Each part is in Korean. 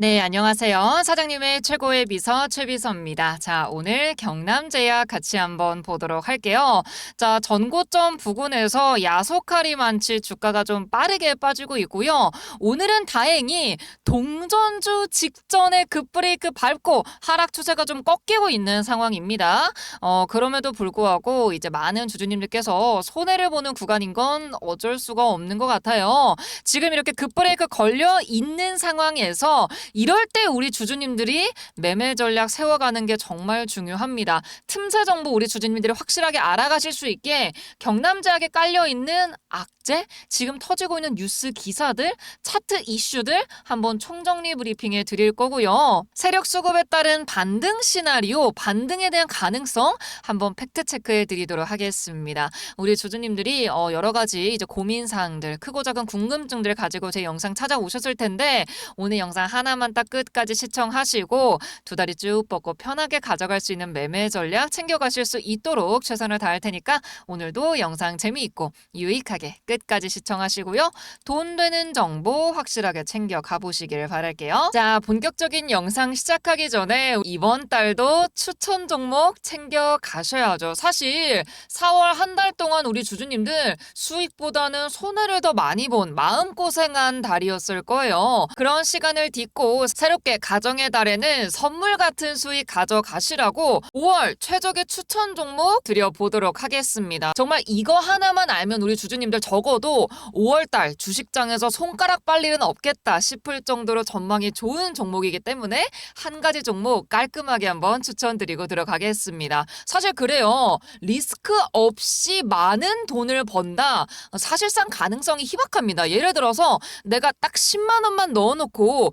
네, 안녕하세요. 사장님의 최고의 비서 최비서입니다. 자, 오늘 경남 제약 같이 한번 보도록 할게요. 자, 전고점 부근에서 야속할이 많지 주가가 좀 빠르게 빠지고 있고요. 오늘은 다행히 동전주 직전에 급브레이크 밟고 하락 추세가 좀 꺾이고 있는 상황입니다. 어, 그럼에도 불구하고 이제 많은 주주님들께서 손해를 보는 구간인 건 어쩔 수가 없는 것 같아요. 지금 이렇게 급브레이크 걸려 있는 상황에서 이럴 때 우리 주주님들이 매매 전략 세워가는 게 정말 중요합니다. 틈새 정보 우리 주주님들이 확실하게 알아가실 수 있게 경남제약에 깔려 있는 악재, 지금 터지고 있는 뉴스 기사들, 차트 이슈들 한번 총정리 브리핑해 드릴 거고요. 세력 수급에 따른 반등 시나리오, 반등에 대한 가능성 한번 팩트 체크해 드리도록 하겠습니다. 우리 주주님들이 어, 여러 가지 이제 고민 사항들, 크고 작은 궁금증들 가지고 제 영상 찾아오셨을 텐데 오늘 영상 하나 만 딱 끝까지 시청하시고 두 다리 쭉 뻗고 편하게 가져갈 수 있는 매매 전략 챙겨가실 수 있도록 최선을 다할 테니까 오늘도 영상 재미있고 유익하게 끝까지 시청하시고요. 돈 되는 정보 확실하게 챙겨 가보시길 바랄게요. 자, 본격적인 영상 시작하기 전에 이번 달도 추천 종목 챙겨 가셔야죠. 사실 4월 한 달 동안 우리 주주님들 수익보다는 손해를 더 많이 본 마음고생한 달이었을 거예요. 그런 시간을 딛고 새롭게 가정의 달에는 선물 같은 수익 가져가시라고 5월 최적의 추천 종목 드려보도록 하겠습니다. 정말 이거 하나만 알면 우리 주주님들 적어도 5월달 주식장에서 손가락 빨 일은 없겠다 싶을 정도로 전망이 좋은 종목이기 때문에 한 가지 종목 깔끔하게 한번 추천드리고 들어가겠습니다. 사실 그래요. 리스크 없이 많은 돈을 번다. 사실상 가능성이 희박합니다. 예를 들어서 내가 딱 10만 원만 넣어놓고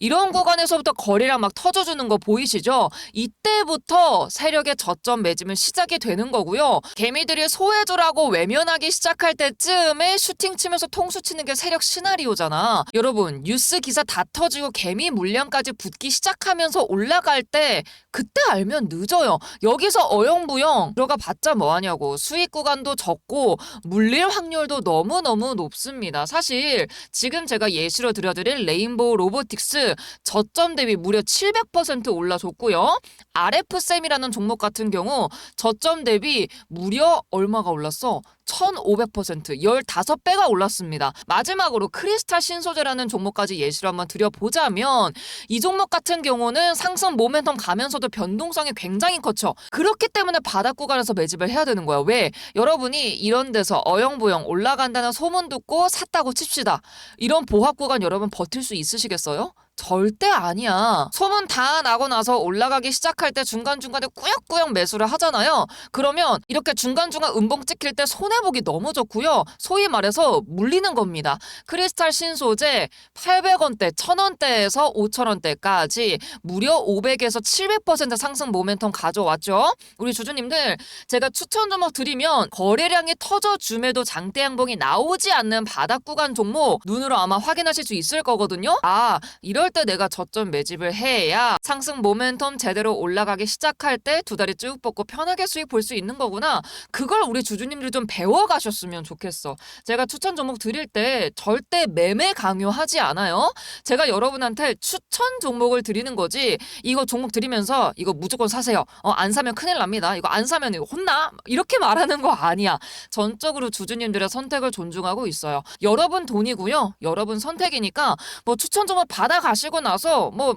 이런 구간에서부터 거리랑 막 터져주는 거 보이시죠? 이때부터 세력의 저점 매짐은 시작이 되는 거고요. 개미들이 소해주라고 외면하기 시작할 때쯤에 슈팅 치면서 통수 치는 게 세력 시나리오잖아. 여러분 뉴스 기사 다 터지고 개미 물량까지 붙기 시작하면서 올라갈 때 그때 알면 늦어요. 여기서 어영부영 들어가 봤자 뭐하냐고. 수익 구간도 적고 물릴 확률도 너무너무 높습니다. 사실 지금 제가 예시로 들려드릴 레인보우 로보틱스 저점 대비 무려 700% 올라줬고요. RF쌤이라는 종목 같은 경우 저점 대비 무려 얼마가 올랐어? 1500% 15배가 올랐습니다. 마지막으로 크리스탈 신소재라는 종목까지 예시로 한번 드려보자면 이 종목 같은 경우는 상승 모멘텀 가면서도 변동성이 굉장히 커죠. 그렇기 때문에 바닥 구간에서 매집을 해야 되는 거야. 왜? 여러분이 이런 데서 어영부영 올라간다는 소문 듣고 샀다고 칩시다. 이런 보합 구간 여러분 버틸 수 있으시겠어요? 절대 아니야. 소문 다 나고 나서 올라가기 시작할 때 중간중간에 꾸역꾸역 매수를 하잖아요. 그러면 이렇게 중간중간 음봉 찍힐 때 손해보기 너무 좋고요. 소위 말해서 물리는 겁니다. 크리스탈 신소재 800원대, 1000원대에서 5000원대까지 무려 500에서 700% 상승 모멘텀 가져왔죠. 우리 주주님들 제가 추천 종목 드리면 거래량이 터져줌에도 장대 양봉이 나오지 않는 바닥 구간 종목 눈으로 아마 확인하실 수 있을 거거든요. 아, 이럴 때 내가 저점 매집을 해야 상승 모멘텀 제대로 올라가기 시작할 때 두 다리 쭉 뻗고 편하게 수익 볼 수 있는 거구나. 그걸 우리 주주님들이 좀 배워 가셨으면 좋겠어. 제가 추천 종목 드릴 때 절대 매매 강요하지 않아요. 제가 여러분한테 추천 종목을 드리는 거지. 이거 종목 드리면서 이거 무조건 사세요. 어, 안 사면 큰일 납니다. 이거 안 사면 이거 혼나? 이렇게 말하는 거 아니야. 전적으로 주주님들의 선택을 존중하고 있어요. 여러분 돈이고요. 여러분 선택이니까 뭐 추천 종목 받아가시 고 나서 뭐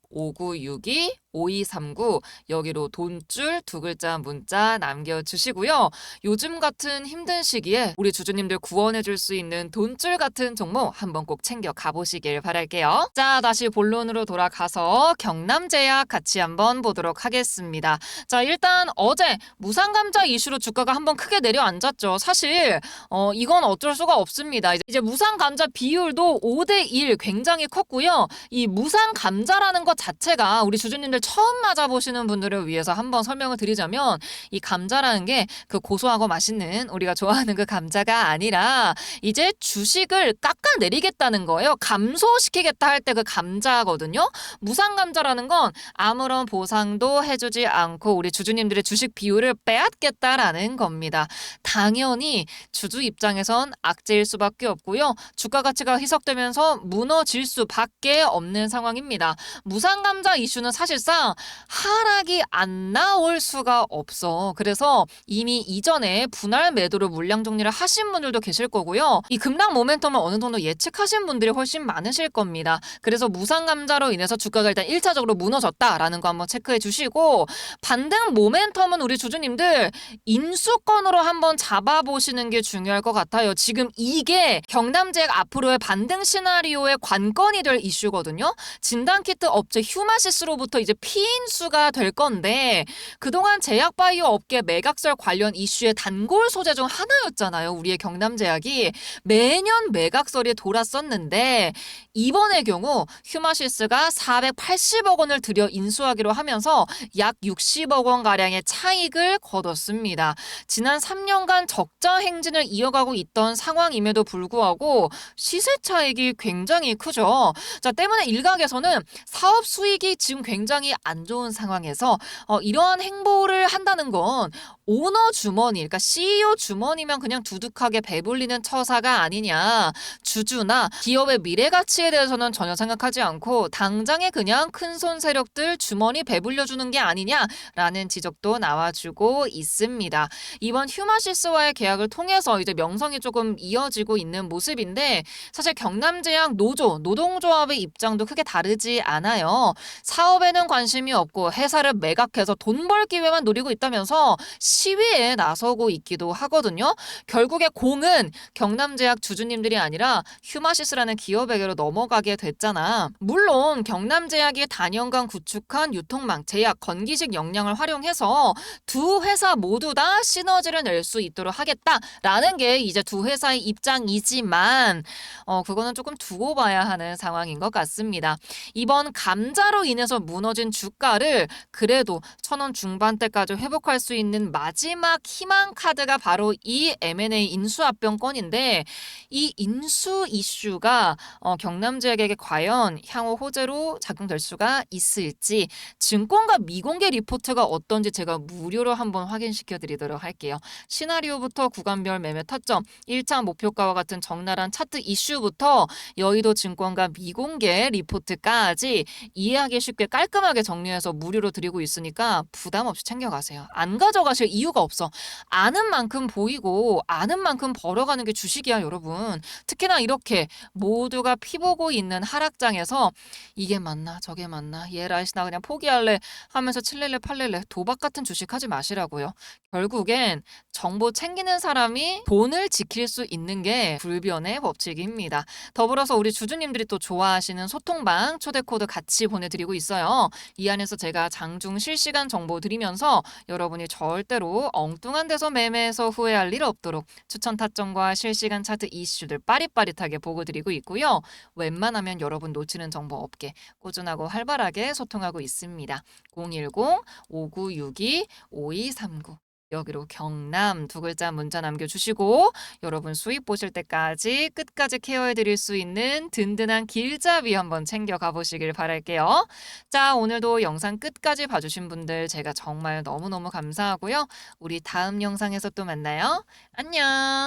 5962 5239 여기로 돈줄 두 글자 문자 남겨주시고요. 요즘 같은 힘든 시기에 우리 주주님들 구원해줄 수 있는 돈줄 같은 종목 한번 꼭 챙겨 가보시길 바랄게요. 자, 다시 본론으로 돌아가서 경남제약 같이 한번 보도록 하겠습니다. 자, 일단 어제 무상감자 이슈로 주가가 한번 크게 내려앉았죠. 사실 어, 이건 어쩔 수가 없습니다. 이제, 무상감자 비율도 5대 1 굉장히 컸고요. 이 무상감자라는 것 자체가 우리 주주님들 처음 맞아보시는 분들을 위해서 한번 설명을 드리자면 이 감자라는 게 그 고소하고 맛있는 우리가 좋아하는 그 감자가 아니라 이제 주식을 깎아내리겠다는 거예요. 감소시키겠다 할 때 그 감자거든요. 무상 감자라는 건 아무런 보상도 해주지 않고 우리 주주님들의 주식 비율을 빼앗겠다라는 겁니다. 당연히 주주 입장에선 악재일 수밖에 없고요. 주가 가치가 희석되면서 무너질 수밖에 없는 상황입니다. 무상 감자 이슈는 사실상 하락이 안 나올 수가 없어. 그래서 이미 이전에 분할 매도로 물량 정리를 하신 분들도 계실 거고요. 이 급락 모멘텀을 어느 정도 예측하신 분들이 훨씬 많으실 겁니다. 그래서 무상 감자로 인해서 주가가 일단 1차적으로 무너졌다라는 거 한번 체크해 주시고 반등 모멘텀은 우리 주주님들 인수권으로 한번 잡아보시는 게 중요할 것 같아요. 지금 이게 경남제약 앞으로의 반등 시나리오의 관건이 될 이슈거든요. 진단키트 업체 휴마시스로부터 이제 피인수가 될 건데 그동안 제약바이오 업계 매각설 관련 이슈의 단골 소재 중 하나였잖아요. 우리의 경남제약이 매년 매각설이 돌았었는데 이번의 경우 휴마시스가 480억 원을 들여 인수하기로 하면서 약 60억 원 가량의 차익을 거뒀습니다. 지난 3년간 적자 행진을 이어가고 있던 상황임에도 불구하고 시세 차익이 굉장히 크죠. 자, 때문에 일각에서는 사업 수익이 지금 굉장히 안 좋은 상황에서 어, 이러한 행보를 한다는 건 오너 주머니, 그러니까 CEO 주머니면 그냥 두둑하게 배불리는 처사가 아니냐. 주주나 기업의 미래 가치에 대해서는 전혀 생각하지 않고 당장에 그냥 큰손 세력들 주머니 배불려 주는 게 아니냐라는 지적도 나와주고 있습니다. 이번 휴마시스와의 계약을 통해서 이제 명성이 조금 이어지고 있는 모습인데 사실 경남제약 노조, 노동조합의 입장도 크게 다르지 않아요. 사업에는 관심이 없고 회사를 매각해서 돈 벌 기회만 노리고 있다면서 시위에 나서고 있기도 하거든요. 결국에 공은 경남제약 주주님들이 아니라 휴마시스라는 기업에게로 넘어가게 됐잖아. 물론 경남제약이 단연간 구축한 유통망, 제약, 건기식 역량을 활용해서 두 회사 모두 다 시너지를 낼 수 있도록 하겠다라는 게 이제 두 회사의 입장이지만 어 그거는 조금 두고 봐야 하는 상황인 것 같습니다. 이번 감자로 인해서 무너진 주가를 그래도 천 원 중반대까지 회복할 수 있는 마지막 희망 카드가 바로 이 M&A 인수 합병 건인데 이 인수 이슈가 어, 경남 지역에게 과연 향후 호재로 작용될 수가 있을지 증권가 미공개 리포트가 어떤지 제가 무료로 한번 확인시켜 드리도록 할게요. 시나리오부터 구간별 매매 타점, 1차 목표가와 같은 적나라한 차트 이슈부터 여의도 증권가 미공개 리포트까지 이해하기 쉽게 깔끔하게 정리해서 무료로 드리고 있으니까 부담 없이 챙겨가세요. 안 가져가실 이유가 없어. 아는 만큼 보이고 아는 만큼 벌어가는 게 주식이야, 여러분. 특히나 이렇게 모두가 피보고 있는 하락장에서 이게 맞나 저게 맞나 얘 라이시 나 그냥 포기할래 하면서 칠렐레 팔렐레 도박 같은 주식 하지 마시라고요. 결국엔 정보 챙기는 사람이 돈을 지킬 수 있는 게 불변의 법칙입니다. 더불어서 우리 주주님들이 또 좋아하시는 소통방 초대 코드 같이 보내드리고 있어요. 이 안에서 제가 장중 실시간 정보 드리면서 여러분이 절대 로 엉뚱한 데서 매매해서 후회할 일 없도록 추천 타점과 실시간 차트 이슈들 빠릿빠릿하게 보고 드리고 있고요. 웬만하면 여러분 놓치는 정보 없게 꾸준하고 활발하게 소통하고 있습니다. 010-5962-5239 여기로 경남 두 글자 문자 남겨주시고 여러분 수입 보실 때까지 끝까지 케어해 드릴 수 있는 든든한 길잡이 한번 챙겨 가 보시길 바랄게요. 자 오늘도 영상 끝까지 봐주신 분들 제가 정말 너무너무 감사하고요. 우리 다음 영상에서 또 만나요. 안녕.